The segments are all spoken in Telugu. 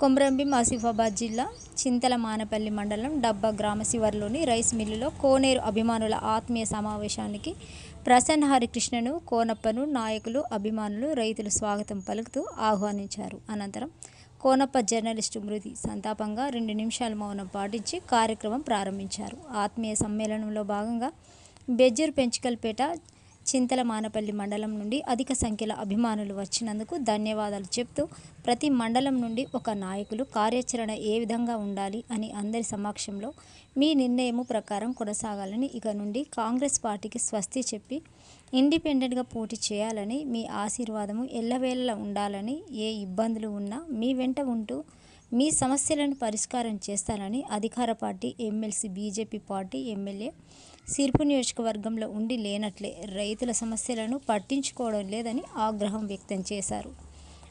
కొమరంభీం ఆసిఫాబాద్ జిల్లా చింతల మానపల్లి మండలం డబ్బా గ్రామ శివారులోని రైస్ మిల్లులో కోనేరు అభిమానుల ఆత్మీయ సమావేశానికి ప్రసన్న హరికృష్ణను కోనప్పను నాయకులు అభిమానులు రైతులు స్వాగతం పలుకుతూ ఆహ్వానించారు. అనంతరం కోనప్ప జర్నలిస్టు మృతి సంతాపంగా రెండు నిమిషాల మౌనం పాటించి కార్యక్రమం ప్రారంభించారు. ఆత్మీయ సమ్మేళనంలో భాగంగా బెజ్జూర్ పెంచుకల్పేట చింతల మానపల్లి మండలం నుండి అధిక సంఖ్యలో అభిమానులు వచ్చినందుకు ధన్యవాదాలు చెప్తూ ప్రతి మండలం నుండి ఒక నాయకులు కార్యాచరణ ఏ విధంగా ఉండాలి అని అందరి సమక్షంలో మీ నిర్ణయము ప్రకారం కొనసాగాలని ఇక నుండి కాంగ్రెస్ పార్టీకి స్వస్తి చెప్పి ఇండిపెండెంట్గా పోటీ చేయాలని మీ ఆశీర్వాదము ఎల్లవేళలా ఉండాలని ఏ ఇబ్బందులు ఉన్నా మీ వెంట ఉంటూ మీ సమస్యలను పరిష్కారం చేస్తానని అధికార party MLC BJP party MLA Sirpu నియోజకవర్గంలో ఉండి లేనట్లే రైతుల సమస్యలను పట్టించుకోవడం లేదని ఆగ్రహం వ్యక్తం చేశారు.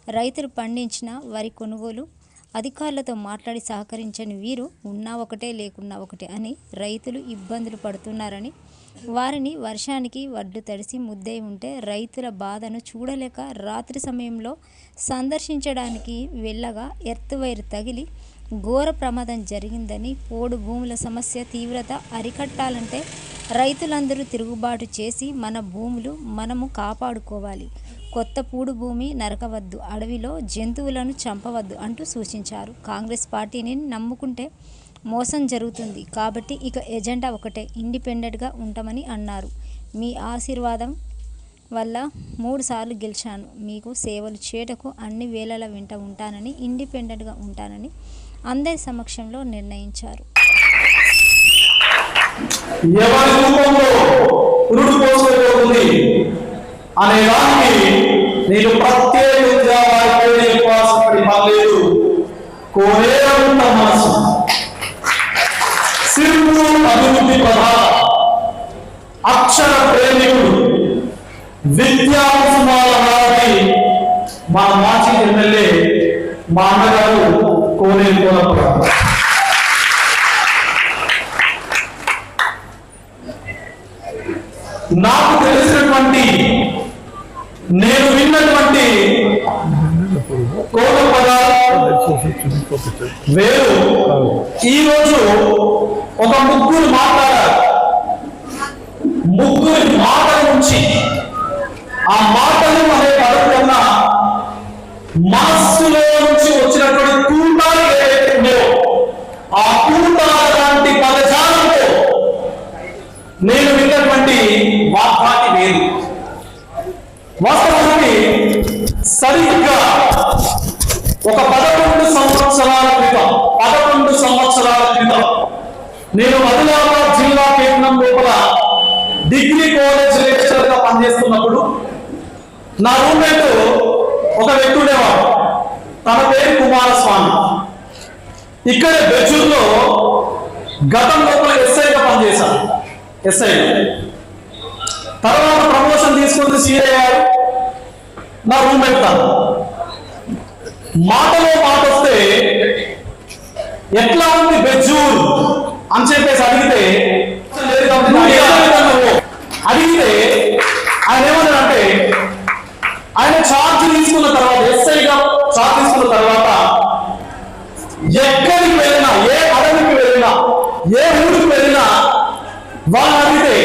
రైతులు పండించిన వరి కొనుగోలు అధికారులతో మాట్లాడి సహకరించని వీరు ఉన్నా ఒకటే లేకున్నా ఒకటే అని రైతులు ఇబ్బందులు పడుతున్నారని వారిని వర్షానికి వడ్డు తడిసి ముద్దై ఉంటే రైతుల బాధను చూడలేక రాత్రి సమయంలో సందర్శించడానికి వెళ్ళగా ఎర్త్ వైర్ తగిలి ఘోర ప్రమాదం జరిగిందని పోడు భూముల సమస్య తీవ్రత అరికట్టాలంటే రైతులందరూ తిరుగుబాటు చేసి మన భూములు మనము కాపాడుకోవాలి. కొత్త పూడు భూమి నరకవద్దు అడవిలో జంతువులను చంపవద్దు అంటూ సూచించారు. కాంగ్రెస్ పార్టీని నమ్ముకుంటే మోసం జరుగుతుంది. కాబట్టి ఇక ఎజెండా ఒకటే ఇండిపెండెంట్గా ఉంటామని అన్నారు. మీ ఆశీర్వాదం వల్ల మూడు సార్లు గెలిచాను. మీకు సేవలు చేయటకు అన్ని వేళల వెంట ఉంటానని ఇండిపెండెంట్గా ఉంటానని అందరి సమక్షంలో నిర్ణయించారు. నేను ప్రత్యేకంగా వారి మన మాజీ ఎమ్మెల్యే మా అన్నగారు కోనే కోనప్ప నాకు తెలిసినటువంటి నేను విన్నటువంటి కోట వేరు. ఈ రోజు ఒక ముగ్గురు మాట్లాడారు. ముగ్గురి మాట నుంచి ఆ మాటలు అనే పదం కన్నా మనస్సులో నుంచి వచ్చినటువంటి కూటాలు ఏవైతే ఉన్నాయో ఆ తూటాల లాంటి పదజాలంతో నేను విన్నటువంటి వాగ్దాటి లేదు వాస్తవానికి సరిగ్గా ఒక పదకొండు సంవత్సరాల క్రితం పదకొండు సంవత్సరాల క్రితం నేను ఆదిలాబాద్ జిల్లా కేంద్రం లోపల డిగ్రీ కాలేజ్ లెక్చరర్గా పనిచేస్తున్నప్పుడు నా రూమ్మేట్ ఒక వ్యక్తి ఉండేవాడు తన పేరు కుమారస్వామి. ఇక్కడ బెజూర్లో గతం లోపల ఎస్ఐగా పనిచేశాడు. ఎస్ఐ. తర్వాత ప్రమోషన్ తీసుకుంది సీఏ అయ్యారు నా రూమ్ పెడతాను. మాటలో మాట వస్తే ఎట్లా ఉంది బెజ్జూర్ అని చెప్పేసి అడిగితే అడిగితే ఆయన ఏమన్నాడంటే తీసుకున్న తర్వాత ఎస్ఐగా ఛార్జ్ తీసుకున్న తర్వాత ఎక్కడికి వెళ్ళినా ఏ అడవికి వెళ్ళినా ఏ ఊరికి వెళ్ళినా వాళ్ళు అడిగితే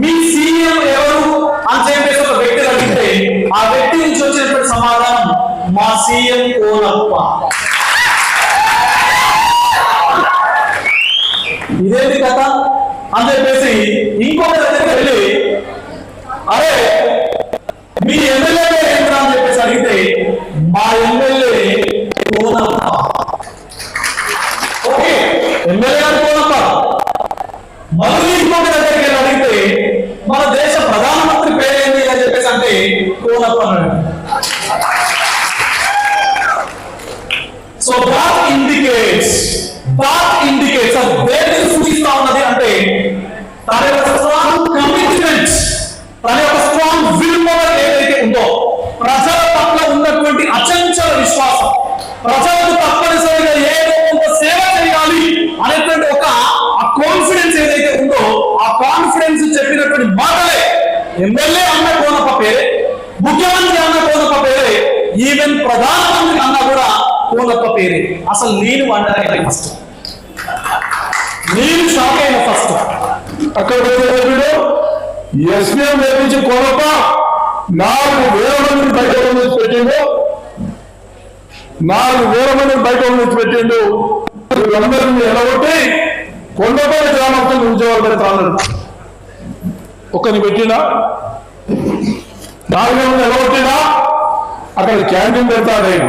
మీ సీఎం ఎవరు? అని చెప్పేసి ఒక వ్యక్తిని అడిగితే ఆ వ్యక్తి నుంచి వచ్చినటువంటి సమాధానం మా సీఎం కోనప్ప ఇదేంటి కథ అని చెప్పేసి ఇంకొక దగ్గరికి వెళ్ళి అరే మీ ఎమ్మెల్యే ఏంట్రా అని చెప్పేసి అడిగితే మా ఎమ్మెల్యే కోనప్ప ఓకే ఎమ్మెల్యే గారు కోనప్ప మళ్ళీ ఇంకొక దగ్గరికి వెళ్ళి అడిగితే మన దేశ ప్రధానమంత్రి పేరేంటి అని చెప్పేసి అంటే కోనప్ప అన్నాడు so that indicates that indicates అది దేనిని సూచిస్తా ఉన్నది అంటే తన యొక్క స్ట్రాంగ్ కమిట్మెంట్ తన యొక్క స్ట్రాంగ్ విల్ పవర్ ఏదైతే ఉందో ప్రజల పట్ల ఉన్నటువంటి అచంచల విశ్వాసం ప్రజలకు తప్పనిసరిగా ఏదో కొంత సేవ చేయాలి అనేటువంటి ఒక ఆ కాన్ఫిడెన్స్ ఏదైతే ఉందో ఆ కాన్ఫిడెన్స్ చెప్పినటువంటి మాటలే ఎమ్మెల్యే అన్న కోనప్ప పేరే ముఖ్యమంత్రి అన్న కోనప్ప పేరే ఈవెన్ ప్రధానమంత్రి అన్న కూడా కోనప్ప పేరే అసలు నేను వండడానికి ఫస్ట్. నేను షాక్ అయిన ఫస్ట్. అక్కడ వీడు ఎస్పీఎం నేర్పించి కొనప నాలుగు వేల మందిని బయట నుంచి పెట్టిండు. నాలుగు వేల మందిని బయట నుంచి పెట్టిండు. వీళ్ళందరినీ ఎలగొట్టి కొండపల్లి గ్రామస్తులు ఉద్యోగాలు పెడతా అన్నాడు ఒక్కరిని పెట్టినా నాలుగు వేల మంది ఎలగొట్టినా అక్కడ క్యాంటీన్ పెడతాడే ఆయన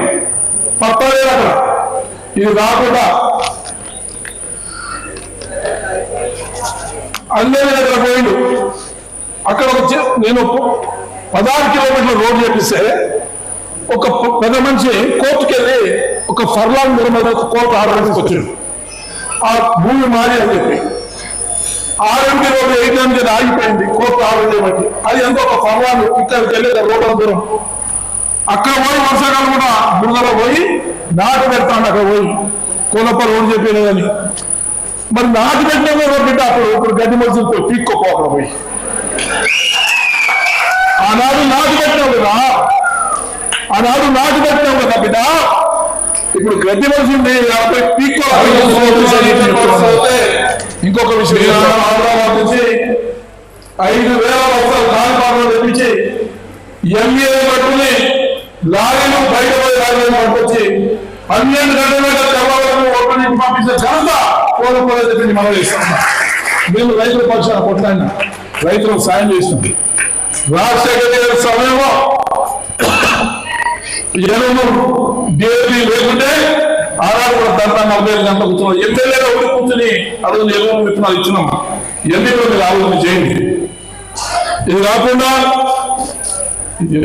అక్కడ. ఇది కాకుండా అందరి దగ్గర పోయిండు. అక్కడ వచ్చి నేను పదహారు కిలోమీటర్ల రోడ్డు చేపిస్తే ఒక పెద్ద మనిషి కోర్టుకెళ్ళి ఒక ఫర్లాంగ్ దూరం మీద ఒక కోర్టు ఆర్డర్ వచ్చాడు ఆ భూమి మారి అని చెప్పి. ఆర్ఎంపీ రోడ్డు వేయడానికి అది ఆగిపోయింది కోర్టు ఆర్డర్ చేయబట్టి అది ఎంతో ఒక ఫర్లాంగ్ ఇక్కడ తెలియదు రోడ్డు దూరం అక్కడ పోయి వర్షాకాలం కూడా బురదలో పోయి నాటు పెడతాను అక్కడ పోయి. కోనప్ప రోడ్డు చెప్పలేదని మరి నాటు పెట్టిన బిడ్డ అప్పుడు? ఇప్పుడు గడ్డి మనుషులు పోయి పీక్కోపో అక్కడ పోయి. ఆనాడు నాటు పెట్టినావు కదా. ఆనాడు నాటు పెట్టినావు కదా బిడ్డ. ఇప్పుడు గడ్డి మనుషులు పోయి పీక్కో ఇంకొక విషయం హైదరాబాద్ నుంచి ఐదు వేల లక్షల కాలిపాటలు తెప్పించి ఎంఏ పట్టుకుని లారీలు బయట పోయి లారీలు పట్టుకొచ్చి పన్నెండు గంటల తెల్లవారు ఓట్ల నుంచి పంపించిన ఘనత కోరుకోలేదు చెప్పింది మనం చేస్తాం మేము రైతుల పక్షాన కొట్లాడినా. రైతులకు సాయం చేసినాం. రాజశేఖర గారి సమయంలో ఎరువులు దేవి లేకుంటే ఆనాడు కూడా నలభై ఐదు గంటలు కూర్చున్నాం ఎమ్మెల్యేగా ఒకటి కూర్చుని అడుగు ఎరువులు విత్తనాలు ఇచ్చినాం. ఎన్నికలు మీరు ఆలోచన చేయండి. ఇది కాకుండా ఇది